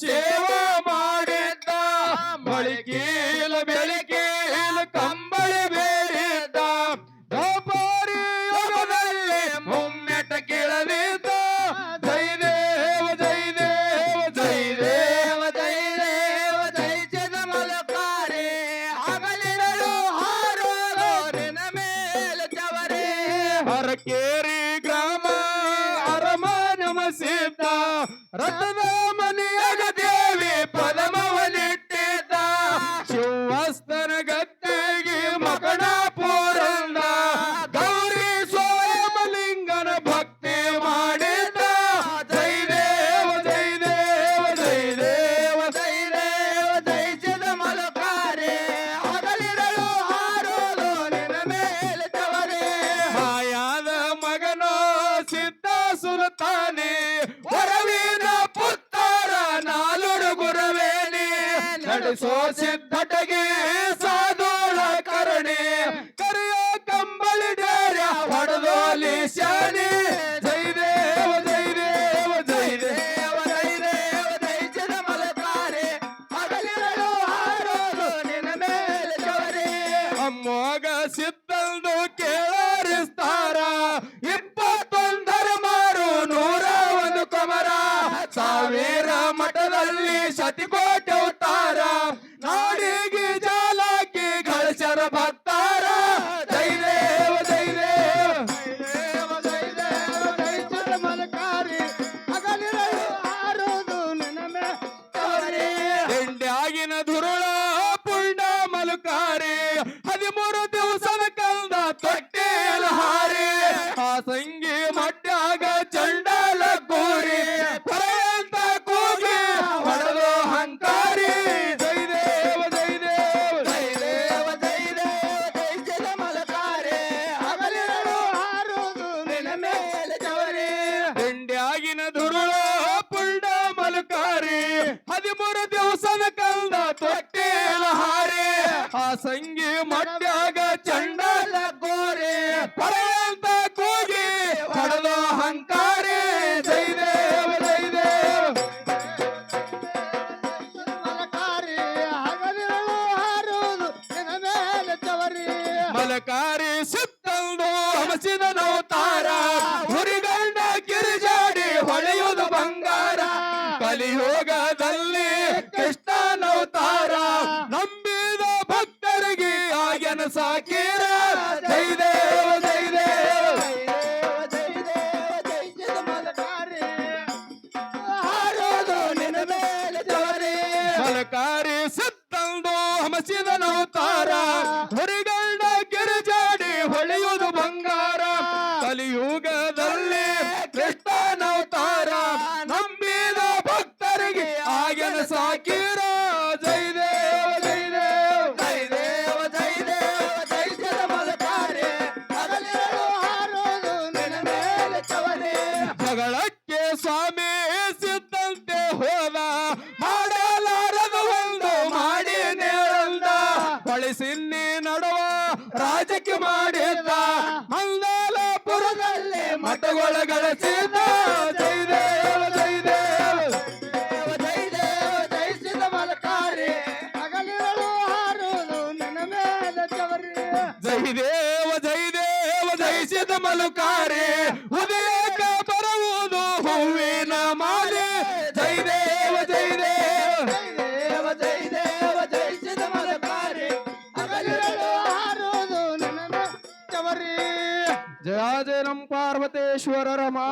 ಸೇವಾ ಮಾಡಿದ್ದ ಬಳಿಕೇಲ ಬೆಳಿಕೀಲ ಕಂಬಳಿ ಬೇಡಿದ್ದ. ದ್ರೌಪದಿ ಯೋಗದಲ್ಲಿ ಮುಮ್ಮೆಟ ಕೇಳಲಿದ್ದ. ಜೈ ದೇವ ಜೈ ದೇವ ಜೈ ದೇವ ಜೈ ದೇವ ಜೈ ಜನ ಮಲಕಾರೆ ಹಗಲಿರಲು ನಿನ್ನ ಮೇಲೆ ಚವರೇ. ಹರಕೇರಿ ಅರಮಾನ ಮಸೀದ ರಥದ ಮನೆಯಾಗ ನಡೆಸೋ ಸಿದ್ಧಟಗೆ ಸಾಧೋಳ ಕರಣೆ. ಕರೆಯೋ ಕಂಬಳಿ ಡೇರ್ಯ ಹೊಡೆದೋಲಿ ಶಾನೆ ಜೈ ದೇವ ಜೈ ದೇವ ಜೈ ದೇವ ಜೈ ದೇವ, ಜೈ ಜನ ಮಲಕಾರೆ ಹಗಲಿರಲು ಹಾರೋದು ನಿನ್ನ ಮೇಲೆ ಚವರೇ ಅಮ್ಮೋಗ ಸಿದ್ಧಂದು ಕೇಳರಿಸ್ತಾರ. ಇಪ್ಪತ್ತೊಂದರ ಮಾರು ನೂರ ಒಂದು ಕಮರ. ಸಾವಿರ ಮಠದಲ್ಲಿ ಶತಿಕೋಟಿ ಉತ್ತಾರ. ನಾಡಿಗೆ ಜಾಲಕ್ಕೆ ಗಳಿಸರ ಭಕ್ತಾರ. ಜೈ ದೇವ ಜೈ ದೇವ ದೇವ ಜೈ ದೇವ ಮೇಲೆ ದಿಂಡ್ಯಾಗಿನ ಧುರುಳ, ಪುಂಡ ಮಲುಕಾರಿ. ಹದಿಮೂರು ದಿವಸದ ಹದಿಮೂರು ದಿವಸದ ಕಂದ ತೊಟ್ಟೆ ಹಾರಿ ಆ ಸಂಗಿ ಮಟ್ಟಾಗ ಚಂಡಲ ಗೋರೆ ಪಡೆಯಂತ ಕೂಗಿ ಹೊಡೆದು ಹಂಕಾರಿ ಜೈ ದೇವ ಜೈ ದೇವ. ಮಲಕಾರಿ ಹಾರುವುದು ಮೇಲೆ ಚವರಿ ಮಲಕಾರಿ ಸಿತ್ತಂದು ಹಮಸಿದ ನೋತಾರ ಹುರಿಗ ಬಂಗಾರ. ಕಲಿಯುಗದಲ್ಲಿ ಕೃಷ್ಣನವತಾರ ನಂಬಿದ ಭಕ್ತರಿಗೆ ಆಗನ ಸಾಕೀರ. ಜೈ ದೇವ ಜೈ ದೇವ. ಮಲಕಾರಿ ಹಾರೋದು ನಿನ್ನ ಮೇಲೆ ಚವರಿ ಮಲಕಾರಿ ಸಿತ್ತಂದು ಹಮಸಿದ ನವತಾರ. ಹುರಿಗಂಡ ಕಿರಿಜಾಡಿ ಹೊಳೆಯುವುದು ಬಂಗಾರ. ಕಲಿಯುಗದಲ್ಲಿ ಕೃಷ್ಣನವತಾರ ರಾಜಕ್ಕೆ ಮಾಡಿದ್ದ. ಮಂಗಲಪುರದಲ್ಲಿ ಮಠಗಳ ಗಳಿಸಿದ್ದ ಜೈ ದೇವ ಜೈ ದೇವ ಜಯಿಸಿದ ಮಲುಕಾರೆ ಉದಯಕ ಬರುವುದು ಹೂವಿನ ಮಾಲೆ. ಜೈ ದೇವ ಜೈ ದೇವ ದೇವ ಜೈ ದೇವ ಜೈ ಜನ ಮಲಕಾರಿ ಹಗಲಿರಲು ಹಾರುವುದು ನಿನ್ನ ಮೇಲೆ ಚವರಿ. ಜಯ ಜಯ ಮಾ